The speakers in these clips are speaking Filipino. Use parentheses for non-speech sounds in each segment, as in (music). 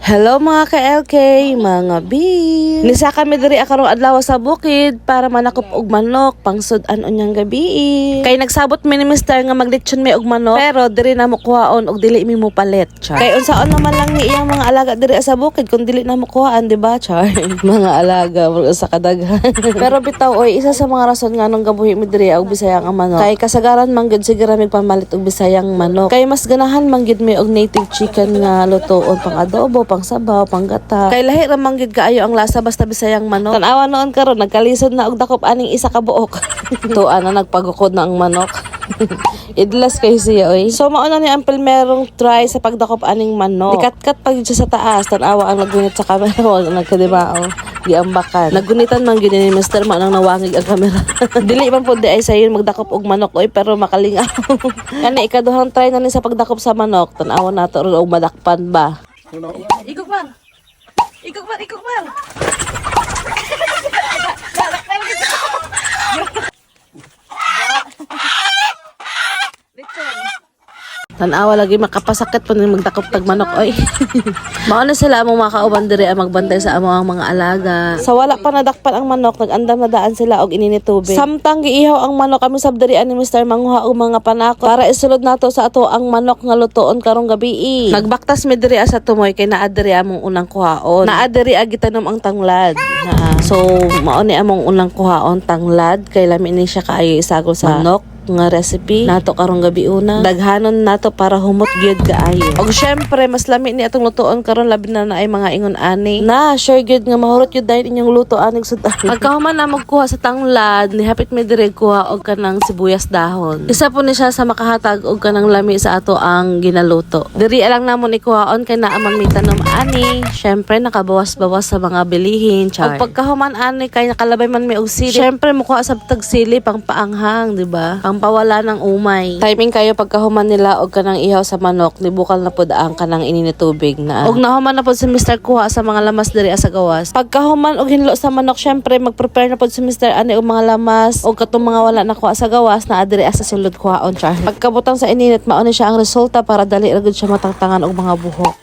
Hello mga ka-LK, mga B. Nisa kami diri akarong adlaw sa bukid para manakop og manok pangsudan unyang gabi. Kay nagsabot mi ni Mister nga maglitsyon mi og manok pero diri na mo kuhaon og dili mi mo palit. Char. Kay unsaon naman lang ni iyang mga alaga diri sa bukid kung dili na mo kuhaan, di ba, Char? (laughs) mga alaga sa kadaghan. (laughs) pero bitaw oy, isa sa mga rason nga nung gabuhi mi diri og bisayang ang manok. Kay kasagaran man gyud sigara mi pamalit og bisayang manok. Kay mas ganahan man gyud mi og native chicken nga lutoon pang adobo, pang sabaw, pang gata. Kay lahi ra man gyud kaayo ang lasa basta bisayang manok. Tan-awa noon karon nagkalisod na og dakop aning isa ka buok. (laughs) Tuan na nagpagukod na ang manok. (laughs) Idlas kay siya oy. So mao na ni ang merong try sa pagdakop aning manok. Dikat-kat pag sa taas tan-awa ang naggunit sa camera (laughs) wag nagkadibao. Giambakan. Nagunitan man gyud ni Mr. Ma nang nawangig ang camera. Dili man pud ay sayon magdakop og manok oy pero makalingaw. Kani ikaduhang try na ni sa pagdakop sa manok. Tan-awa nato og madakpan ba. Ano na? Ikog man. Ikog man, ikog man. (laughs) Tanawa lagi makapasakit pa nang magdakop tag manok oy. (laughs) Mao na sila among mga kauban diri ang magbantay sa among mga alaga. Sa wala pa nadakpan ang manok, nagandam na daan sila og ininit tubig. Samtang giihaw ang manok kami sab diri ani Mr. manguha og mga panako para isulod nato sa ato ang manok nga lutoon karong gabi. Nagbaktas mi diri sa tumoy kay naa diri among unang kuhaon. Naa diri agitanom ang tanglad. Naa. So mao ni among unang kuhaon tanglad kay lami ni siya kaayo isagol sa manok nga recipe nato karong gabi una. Daghanon nato para humot gyud kaayo. Og syempre mas lami ni atong lutoon karon labi na naay mga ingon ani. Na sure gyud nga mahurot gyud dahil inyong luto aning sudan pagkahuman (laughs) na magkuha sa tanglad ni hapit mi dire kuha og kanang sibuyas dahon. Isa po ni siya sa makahatag og kanang lami sa ato ang ginaluto. Diri lang namon ikuhaon kay naa man mi tanom ani. Syempre nakabawas-bawas sa mga bilihin char. Og pagkahuman ani kay nakalabay man mi og sili. Syempre mukuha sa tag sili pang paanghang di ba pang pawala ng umay timing kayo pagkahuman nila og kanang ihaw sa manok nibukal na pud ang kanang inini tubig na og nahuman na pud si Mr. kuha sa mga lamas diri sa gawas pagkahuman og hinlo sa manok syempre mag-prepare na pud si Mr. ani og mga lamas og katong mga wala na kuha sa gawas na adiri sa sulod kuhaon char pagkabutang sa ininit mao ni siya ang resulta para dali ra gud siya matangtangan og mga buhok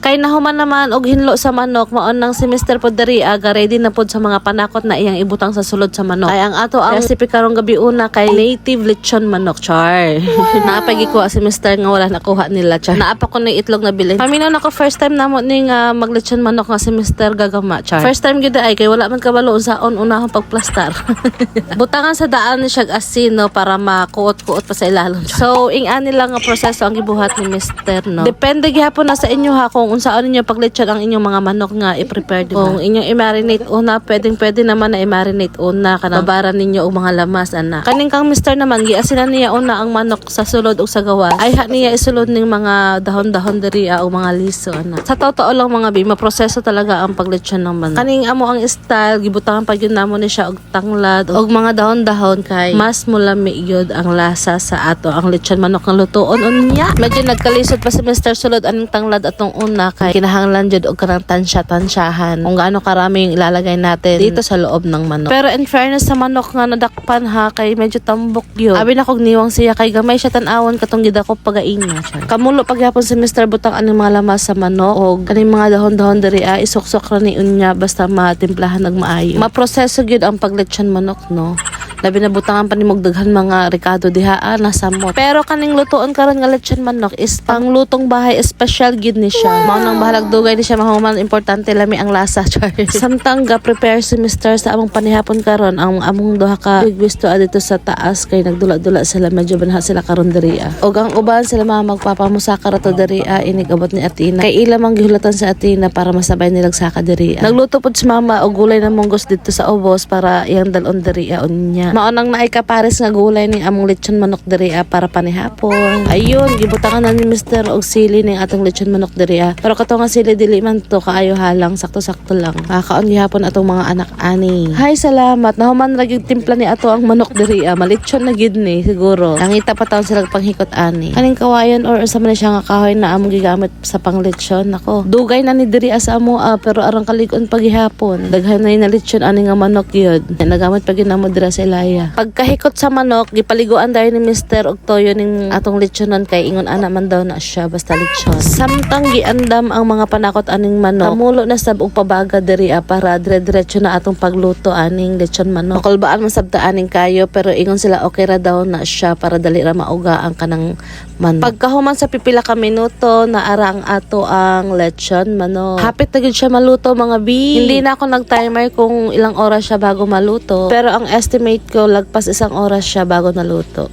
Kay nahuman naman og hinlo sa manok maon nang si Mr. Podari aga ready na pod sa mga panakot na iyang ibutang sa sulod sa manok. Kay ang ato ang recipe karong gabi una kay native lechon manok char. (laughs) Naapay gikuha si Mr. nga wala nakuha nila char. Naapa ko na itlog na bilin. Paminaw na ko first time namo ni nga maglechon manok nga si Mr. Gagama char. First time gyud ay kay wala man kabalo sa on unahon pagplastar. (laughs) Butangan sa daan ni siya asin no para makuot-kuot pa sa ilalom. So ing ani lang nga proseso ang gibuhat ni Mr. no. Depende gyapon na sa inyo ha kung unsaon ninyo paglechon ang inyong mga manok nga i-prepare di ba? Kung inyong i-marinate una, pwedeng pwede naman na i-marinate una kana babaran ninyo og mga lamas ana. Kaning kang Mr. naman giasinan niya una ang manok sa sulod ug sa gawas. Ay ha niya isulod ning mga dahon-dahon diri o mga liso ana. Sa totoo lang mga bi, maproseso talaga ang paglechon ng manok. Kaning amo ang style gibutangan pa gyud namo ni siya og tanglad og mga dahon-dahon kay mas mulami gyud ang lasa sa ato ang lechon manok nga lutoon unya. Medyo nagkalisod pa si Mr. Sulod anong tanglad atong una kay kinahanglan jud og kanang tansya-tansyahan kung gaano karami yung ilalagay natin dito sa loob ng manok. Pero in fairness sa manok nga nadakpan ha kay medyo tambok yun. Abi na kog niwang siya kay gamay siya tan-awon katong gidako pagainga siya. Kamulo pagyapon si Mr. Butang aning mga lamas sa manok og kaning mga dahon-dahon diri ah, isuksok ra ni unya basta matimplahan og maayo. Maproseso gyud ang paglechon manok no. Labi na butangan pa ni daghan mga ricado diha ah, nasa mot. Pero kaning lutoon karon nga lechon manok is pang lutong bahay special gid ni siya. Mao nang bahalag dugay ni siya mahuman importante lami ang lasa (laughs) char. Samtang ga prepare si Mr. sa among panihapon karon ang among duha ka gusto adito sa taas kay nagdula-dula sila medyo banha sila karon diri ah. Og ang uban sila mga magpapamusaka ra to diri ah, inig abot ni Atina. Kay ila mang gihulatan sa Atina para masabay nilag saka diri. ah. Nagluto pud si mama og gulay na munggos dito sa ubos para iyang dalon diri ah, unya. Niya. Maunang naay kapares nga gulay ni among lechon manok diri ah, para panihapon. Ayun, gibutangan na ni Mr. og sili ning atong lechon manok diri ah. Pero kato nga sili dili man to kaayo halang sakto-sakto lang. Kakaon gihapon atong mga anak ani. Hay salamat. Nahuman ra gyud timpla ni ato ang manok diri ah. Malechon na gid ni siguro. Nangita pa taon sila panghikot ani. Kaning kawayan or sa man siya nga kahoy na among gigamit sa panglechon. Nako, dugay na ni diri ah, sa amo ah, pero arang kalig-on paghihapon. Daghan na yung lechon ani nga manok yun. Nagamit pa ginamo dira sa ilaya. Pagkahikot sa manok, gipaliguan dahil ni Mr. og toyo ning atong lechonon kay ingon ana man daw na siya basta lechon. Samtang giandam ang mga panakot aning manok, kamulo na sab og pabaga diri ah, para dire-diretso na atong pagluto aning lechon manok. Makulbaan man sabta aning kayo pero ingon sila okay ra daw na siya para dali ra mauga ang kanang manok. Pagkahuman sa pipila ka minuto na ara ang ato ang lechon manok. Hapit na siya maluto mga bi. Hindi na ako nag-timer kung ilang oras siya bago maluto. Pero ang estimate ko lagpas isang oras siya bago naluto.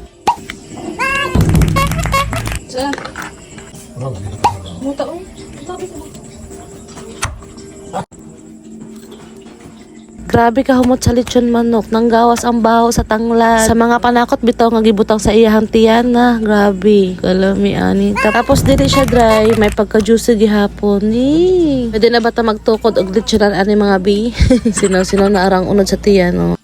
Grabe ka humot sa lechon manok. Nanggawas ang baho sa tanglad. Sa mga panakot bitaw nga gibutang sa iyahang tiyan na. Grabe. Kalami ani. Tapos dili siya dry. May pagka-juicy gihapon. Eh. Pwede na ba ta magtukod og lechonan ani mga bi? (laughs) Sinaw-sinaw na arang unod sa tiyan.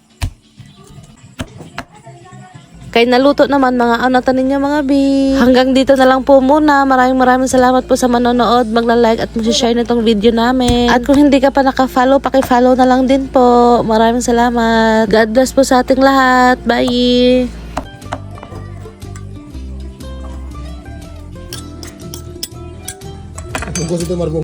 Kay naluto naman mga tanin niyo mga bi. Hanggang dito na lang po muna. Maraming maraming salamat po sa manonood. Magla-like at mag-share nitong video namin. At kung hindi ka pa naka-follow, paki-follow na lang din po. Maraming salamat. God bless po sa ating lahat. Bye! Ito marunong